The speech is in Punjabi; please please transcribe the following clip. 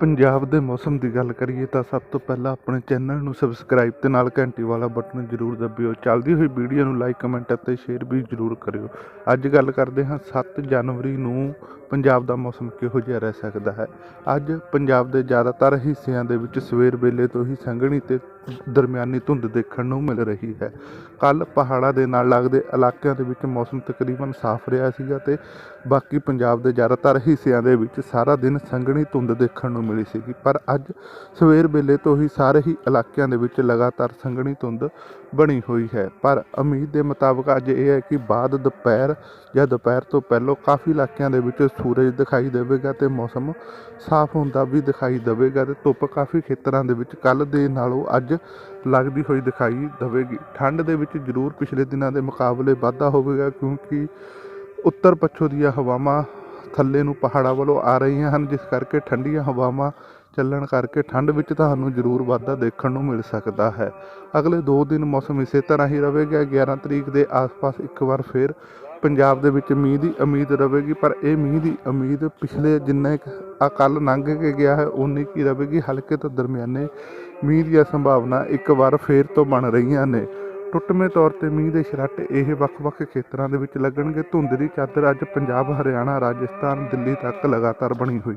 ਪੰਜਾਬ ਦੇ ਮੌਸਮ ਦੀ ਗੱਲ ਕਰੀਏ ਤਾਂ ਸਭ ਤੋਂ ਪਹਿਲਾਂ ਆਪਣੇ ਚੈਨਲ ਨੂੰ ਸਬਸਕ੍ਰਾਈਬ ਤੇ ਨਾਲ ਘੰਟੀ ਵਾਲਾ ਬਟਨ ਜ਼ਰੂਰ ਦਬਿਓ। ਚੱਲਦੀ ਹੋਈ ਵੀਡੀਓ ਨੂੰ ਲਾਈਕ ਕਮੈਂਟ ਅਤੇ ਸ਼ੇਅਰ ਵੀ ਜ਼ਰੂਰ ਕਰਿਓ। ਅੱਜ ਗੱਲ ਕਰਦੇ ਹਾਂ 7 ਜਨਵਰੀ ਨੂੰ ਪੰਜਾਬ ਦਾ ਮੌਸਮ ਕਿਹੋ ਜਿਹਾ ਰਹਿ ਸਕਦਾ ਹੈ? ਅੱਜ ਪੰਜਾਬ ਦੇ ਜ਼ਿਆਦਾਤਰ ਹਿੱਸਿਆਂ ਦੇ ਵਿੱਚ ਸਵੇਰ ਵੇਲੇ ਤੋਂ ਹੀ ਸੰਘਣੀ ਤੇ ਦਰਮਿਆਨੀ ਧੁੰਦ ਦੇਖਣ ਨੂੰ ਮਿਲ ਰਹੀ ਹੈ। ਕੱਲ ਪਹਾੜਾਂ ਦੇ ਨਾਲ ਲੱਗਦੇ ਇਲਾਕਿਆਂ ਦੇ ਵਿੱਚ ਮੌਸਮ ਤਕਰੀਬਨ ਸਾਫ਼ ਰਿਹਾ ਸੀਗਾ ਤੇ ਬਾਕੀ ਪੰਜਾਬ ਦੇ ਜ਼ਿਆਦਾਤਰ ਹਿੱਸਿਆਂ ਦੇ ਵਿੱਚ ਸਾਰਾ ਦਿਨ ਸੰਘਣੀ ਧੁੰਦ ਦੇਖਣ ਨੂੰ ਮਿਲੀ ਸੀਗੀ। ਪਰ ਅੱਜ ਸਵੇਰ ਵੇਲੇ ਤੋਂ ਹੀ ਸਾਰੇ ਹੀ ਇਲਾਕਿਆਂ ਦੇ ਵਿੱਚ ਲਗਾਤਾਰ ਸੰਘਣੀ ਧੁੰਦ ਬਣੀ ਹੋਈ ਹੈ। ਪਰ ਉਮੀਦ ਦੇ ਮੁਤਾਬਕ ਅੱਜ ਇਹ ਹੈ ਕਿ ਬਾਅਦ ਦੁਪਹਿਰ ਜਾਂ ਦੁਪਹਿਰ ਤੋਂ ਪਹਿਲਾਂ ਕਾਫੀ ਇਲਾਕਿਆਂ ਦੇ ਵਿੱਚ ਸੂਰਜ ਦਿਖਾਈ ਦੇਵੇਗਾ ਤੇ ਮੌਸਮ ਸਾਫ਼ ਹੁੰਦਾ ਵੀ ਦਿਖਾਈ ਦੇਵੇਗਾ ਤੇ ਧੁੱਪ ਕਾਫੀ ਖੇਤਰਾਂ ਦੇ ਵਿੱਚ ਕੱਲ ਦੇ ਨਾਲੋਂ ਅੱਜ ਲੱਗਦੀ ਹੋਈ ਦਿਖਾਈ ਦੇਵੇਗੀ। ਠੰਡ ਦੇ ਵਿੱਚ ਜ਼ਰੂਰ ਪਿਛਲੇ ਦਿਨਾਂ ਦੇ ਮੁਕਾਬਲੇ ਵਾਧਾ ਹੋਵੇਗਾ ਕਿਉਂਕਿ ਉੱਤਰ ਪੱਛਮ ਦੀਆਂ ਹਵਾਵਾਂ ਥੱਲੇ ਨੂੰ ਪਹਾੜਾਂ ਵੱਲੋਂ ਆ ਰਹੀਆਂ ਹਨ, ਜਿਸ ਕਰਕੇ ਠੰਡੀਆਂ ਹਵਾਵਾਂ ਚੱਲਣ ਕਰਕੇ ਠੰਡ ਵਿੱਚ ਤੁਹਾਨੂੰ ਜ਼ਰੂਰ ਵਾਧਾ ਦੇਖਣ ਨੂੰ ਮਿਲ ਸਕਦਾ ਹੈ। ਅਗਲੇ 2 ਦਿਨ ਮੌਸਮ ਇਸੇ ਤਰ੍ਹਾਂ ਹੀ ਰਹੇਗਾ। 11 ਤਰੀਕ ਦੇ ਆਸ-ਪਾਸ ਇੱਕ ਵਾਰ ਫਿਰ ਪੰਜਾਬ ਦੇ ਵਿੱਚ ਮੀਂਹ ਦੀ ਉਮੀਦ ਰਹੇਗੀ, ਪਰ ਇਹ ਮੀਂਹ ਦੀ ਉਮੀਦ ਪਿਛਲੇ ਜਿੰਨੇ ਆ ਲੰਘ ਕੇ ਗਿਆ ਹੈ ਉਨੀ ਕੀ ਰਹੇਗੀ। ਹਲਕੇ ਤੋਂ ਦਰਮਿਆਨੇ ਮੀਂਹ ਦੀਆਂ ਸੰਭਾਵਨਾ ਇੱਕ ਵਾਰ ਫੇਰ ਤੋਂ ਬਣ ਰਹੀਆਂ ਨੇ। ਟੁੱਟਵੇਂ ਤੌਰ ਤੇ ਮੀਂਹ ਦੇ ਛਰਾਟੇ ਇਹ ਵੱਖ-ਵੱਖ ਖੇਤਰਾਂ ਦੇ ਵਿੱਚ ਲੱਗਣਗੇ। ਧੁੰਦ ਦੀ ਚਾਦਰ ਅੱਜ ਪੰਜਾਬ, ਹਰਿਆਣਾ, ਰਾਜਸਥਾਨ, ਦਿੱਲੀ ਤੱਕ ਲਗਾਤਾਰ ਬਣੀ ਹੋਈ।